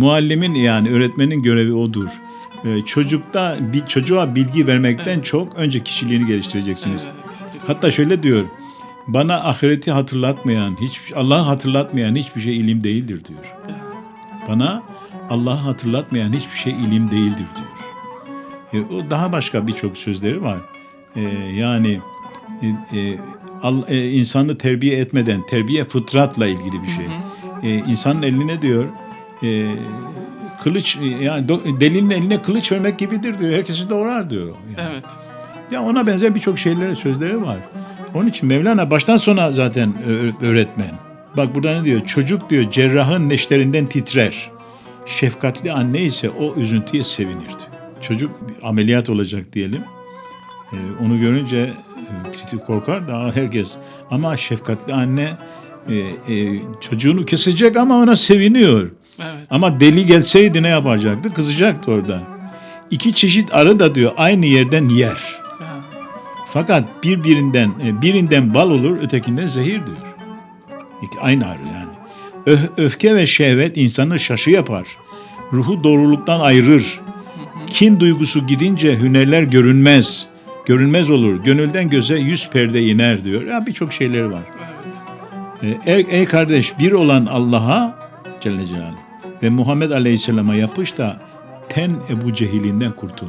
muallimin yani öğretmenin görevi odur. E, çocukta bir çocuğa bilgi vermekten çok önce kişiliğini geliştireceksiniz. Evet. Hatta şöyle diyor. Bana ahireti hatırlatmayan, hiç Allah'ı hatırlatmayan hiçbir şey ilim değildir diyor. Bana Allah'ı hatırlatmayan hiçbir şey ilim değildir diyor. E, o daha başka birçok sözleri var. E, yani e, e, al, e, insanı terbiye etmeden, terbiye fıtratla ilgili bir şey. E, insanın eline diyor, e, kılıç e, yani delinin eline kılıç vermek gibidir diyor. Herkesi doğrar diyor. Yani. Evet. Ya ona benzer birçok şeyleri, sözleri var. Onun için Mevlana baştan sona zaten öğretmen. Bak burada ne diyor? Çocuk diyor cerrahın neşterinden titrer. Şefkatli anne ise o üzüntüye sevinir diyor. Çocuk ameliyat olacak diyelim. Ee, onu görünce e, korkar daha herkes. Ama şefkatli anne e, e, çocuğunu kesecek ama ona seviniyor. Evet. Ama deli gelseydi ne yapacaktı? Kızacaktı orada. İki çeşit arı da diyor aynı yerden yer. Ha, Fakat birbirinden e, birinden bal olur, ötekinden zehir diyor. İki, aynı arı yani. Ö- öfke ve şehvet insanı şaşı yapar. Ruhu doğruluktan ayırır. Kin duygusu gidince hünerler görünmez. Görünmez olur. Gönülden göze yüz perde iner diyor. Ya birçok şeyleri var. Evet. E, Ey, ey kardeş bir olan Allah'a Celle Celaluhu ve Muhammed Aleyhisselam'a yapış da ten Ebu Cehil'inden kurtul.